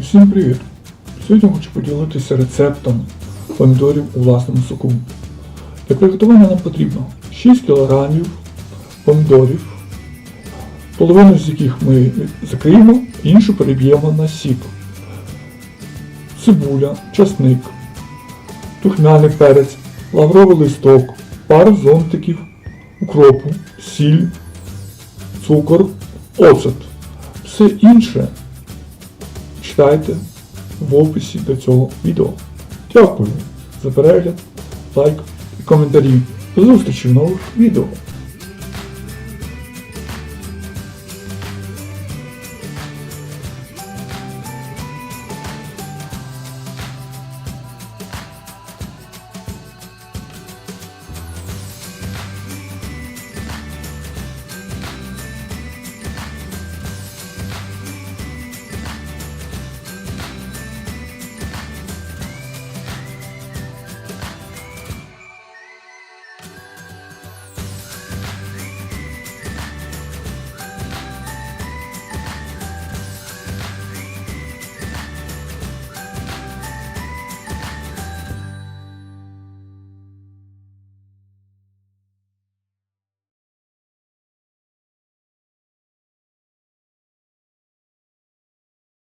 Усім привіт! Сьогодні хочу поділитися рецептом помідорів у власному соку. Для приготування нам потрібно 6 кг помідорів, половину з яких ми закриємо, іншу переб'ємо на сік. Цибуля, часник, тухмяний перець, лавровий листок, пару зонтиків, укропу, сіль, цукор, оцет. Все інше читайте в описі до цього відео. Дякую за перегляд, лайк і коментарі. До зустрічі в нових відео.